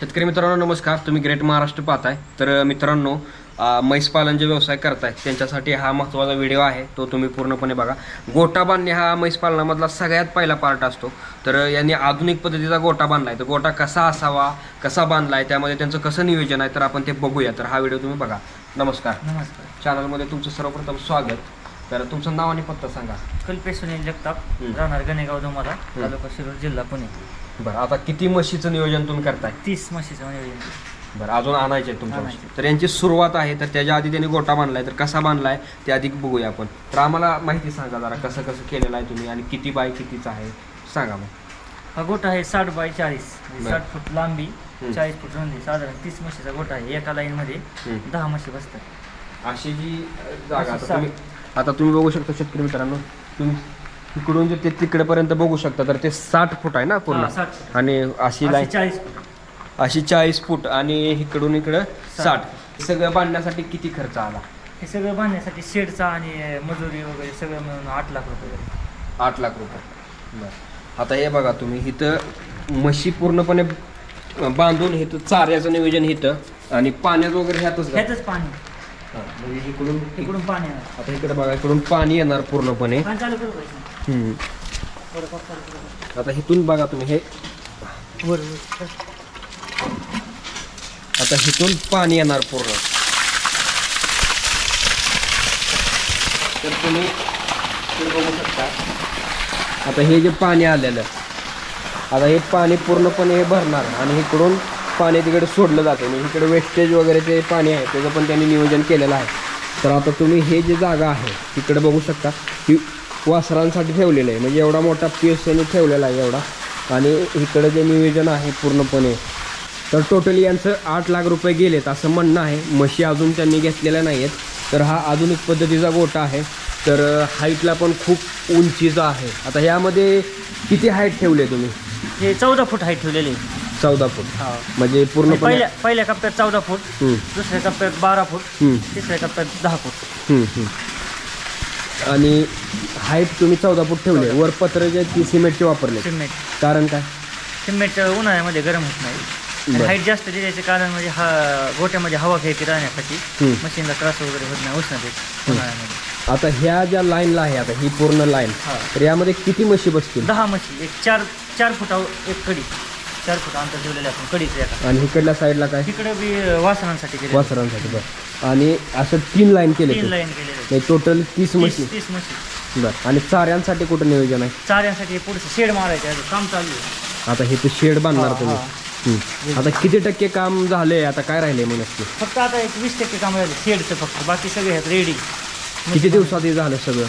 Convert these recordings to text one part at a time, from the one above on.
शेतकरी मित्रांनो नमस्कार. तुम्ही ग्रेट महाराष्ट्र पाहताय. तर मित्रांनो अ, म्हैस पालन जे व्यवसाय करताय त्यांच्यासाठी हा महत्त्वाचा व्हिडिओ आहे. तो तुम्ही पूर्णपणे बघा. गोटा बांधणे हा म्हैस पालनामधला सगळ्यात पहिला पार्ट असतो. तर यांनी आधुनिक पद्धतीचा गोटा बांधलाय. तर गोटा कसा असावा कसा बांधलाय त्यामध्ये त्यांचं कसं नियोजन आहे तर आपण ते बघूया. तर हा व्हिडिओ तुम्ही बघा. नमस्कार. नमस्कार. चॅनलमध्ये तुमचं सर्वप्रथम स्वागत. तर तुमचं नाव आणि पत्ता सांगा. कल्पेश सुनील जगताप हम्म. राहणार गणेगाव धुमाला तालुका शिरूर जिल्हा पुणे. बरं आता किती म्हशीचं नियोजन तुम्ही करताय? तीस म्हशीचं नियोजन बरं अजून आणायचे आहेत तुमच्या आणायचे. तर यांची सुरुवात आहे तर त्याच्या आधी त्यांनी गोटा बांधलाय तर कसा बांधलाय ते आधी बघूया आपण. तर आम्हाला माहिती सांगा जरा कसं कसं केलेलं आहे तुम्ही आणि किती बाय कितीचा आहे सांगा मग. हा गोठा आहे साठ बाय चाळीस. म्हणजे बरं. साठ फूट लांबी. चाळीस फूट रुंदी. साधारण तीस म्हशीचा गोठा आहे. एका लाईन मध्ये हम्म. दहा म्हशी बसतात. अशी जी अ, जागा. आता तुम्ही आता तुम्ही बघू शकता शेतकरी मित्रांनो तुम्ही तिकडून जे ते तिकडेपर्यंत बघू शकता तर ते साठ फूट आहे ना पूर्ण? हा, फूट. आणि अशी लाईन चाळीस फूट. अशी चाळीस फूट आणि इकडून इकडं साठ. हे सगळं बांधण्यासाठी किती खर्च आला? हे सगळं बांधण्यासाठी शेडचा आणि मजुरी वगैरे सगळं मिळून आठ लाख रुपये झाले. आठ लाख रुपये. बरं. आता हे बघा तुम्ही इथं म्हशी पूर्णपणे बांधून इथं चाऱ्याचं नियोजन इथं आणि पाण्याचं वगैरे ह्यातच का? पाणी. म्हणजे इकडून इकडून पाणी येणार. आता इकडे बघा इकडून पाणी येणार पूर्णपणे. पाणी चालू करू हम्म. आता इथून बघा तुम्ही हे. वर वर. आता इथून पाणी येणार पूर्ण. तर तुम्ही हे बघू शकता. आता हे जे पाणी आलेलं आता हे पाणी पूर्णपणे हे भरणार आणि इकडून पाणी तिकडे सोडलं जातं. म्हणजे इकडे वेस्टेज वगैरे ते पाणी आहे. त्याचं पण त्यांनी नियोजन केलेलं आहे. तर आता तुम्ही हे जे जागा आहे तिकडे बघू शकता. ही वासरांसाठी ठेवलेलं आहे. म्हणजे एवढा मोठा पीस त्यांनी ठेवलेला आहे एवढा. आणि इकडं जे नियोजन आहे पूर्णपणे. तर टोटली यांचं आठ लाख रुपये गेलेत असं म्हणणं आहे. म्हशी अजून त्यांनी घेतलेल्या नाही आहेत तर हा आधुनिक पद्धतीचा गोटा आहे. तर हाईटला पण खूप उंचीचा आहे. आता ह्यामध्ये किती हाईट ठेवले तुम्ही? हे चौदा फूट हाईट ठेवलेली आहे. चौदा फूट. हा. म्हणजे पूर्णपणे पहिल्या पहिल्या कप्प्यात चौदा फूट हम्म, दुसऱ्या कप्प्यात बारा फूट हम्म, तिसऱ्या कप्प्यात दहा फूट. हम्म, हम्म. आणि हाईट तुम्ही चौदा फूट ठेवले वर पत्र जे ती सिमेंटचे वापरले. सिमेंट. कारण काय? सिमेंट उन्हाळ्यामध्ये गरम होत नाही. बरं. हाईट जास्त दिल्याचे कारण म्हणजे हा गोट्यामध्ये हवा खेळती राहण्यासाठी हम्म. मशीनला त्रास वगैरे होत नाही उष्णतेत उन्हाळ्यामध्ये. आता ह्या ज्या लाईनला आहे आता ही पूर्ण लाईन हा. तर यामध्ये किती म्हशी बसतील? दहा म्हशी एक चार चार फुटावर एक कडी. चार फूट अंतर ठेवलेले आपण कडीचं एका. आणि इकडल्या साईडला काय? तिकडे बी वासनांसाठी केले वासरांसाठी बरं. आणि असं तीन लाईन केले तीन. लाईन केलेले. म्हणजे टोटल तीस म्हशी तीस तीस म्हशी बरं. आणि चाऱ्यांसाठी कुठं नियोजन आहे? चाऱ्यांसाठी पुढचं शेड मारायचं आहे. काम चालू आहे. आता हे तर शेड बांधणार तुम्ही? हा. हम्म. आता किती टक्के काम झाले आता काय राहिले मग नक्की? फक्त आता एक वीस टक्के काम राहिले शेडचं फक्त. बाकी सगळे आहेत रेडी किती दिवसात हे झालं सगळं?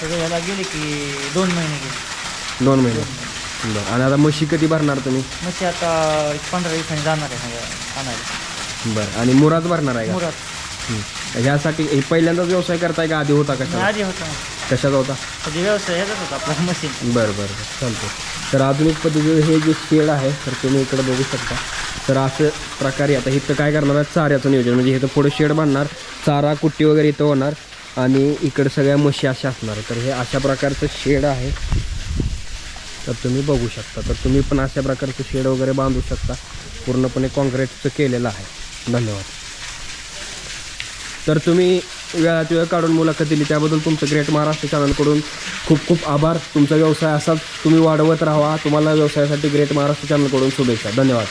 सगळे याला गेले की दोन महिने गेले. दोन महिने. बरं आणि आता म्हशी कधी भरणार तुम्ही? म्हशी आता एक पंधरा दिवसांनी जाणार आहे आणायला. बरं. आणि मुराद भरणार आहे का? मुरात हम्म. ह्यासाठी हे पहिल्यांदाच व्यवसाय करताय का? आधी होता कशा आधी होता. कशाचा होता? कधी व्यवसाय? ह्याचाच होता आपला मशीन बरं बरं बरं. चालतं तर आधुनिक पद्धतीचं हे जे शेड आहे तर तुम्ही इकडे बघू शकता. तर असं प्रकारे आता इथं काय करणार आहे चाऱ्याचं नियोजन. म्हणजे इथं पुढे शेड बांधणार चारा कुट्टी वगैरे इथं होणार. आणि इकडे सगळ्या म्हशी अशा असणार तर हे अशा प्रकारचं शेड आहे. तर तुम्ही बघू शकता. तर तुम्ही पण अशा प्रकारचं शेड वगैरे बांधू शकता. पूर्णपणे कॉन्क्रीटचं केलेलं आहे. धन्यवाद. तर तुम्ही वेळात वेळ काढून मुलाखत दिली. त्याबद्दल तुमचं ग्रेट महाराष्ट्र चॅनलकडून खूप खूप आभार. तुमचा व्यवसाय असाच. तुम्ही वाढवत राहा. तुम्हाला व्यवसायासाठी ग्रेट महाराष्ट्र चॅनलकडून शुभेच्छा. धन्यवाद.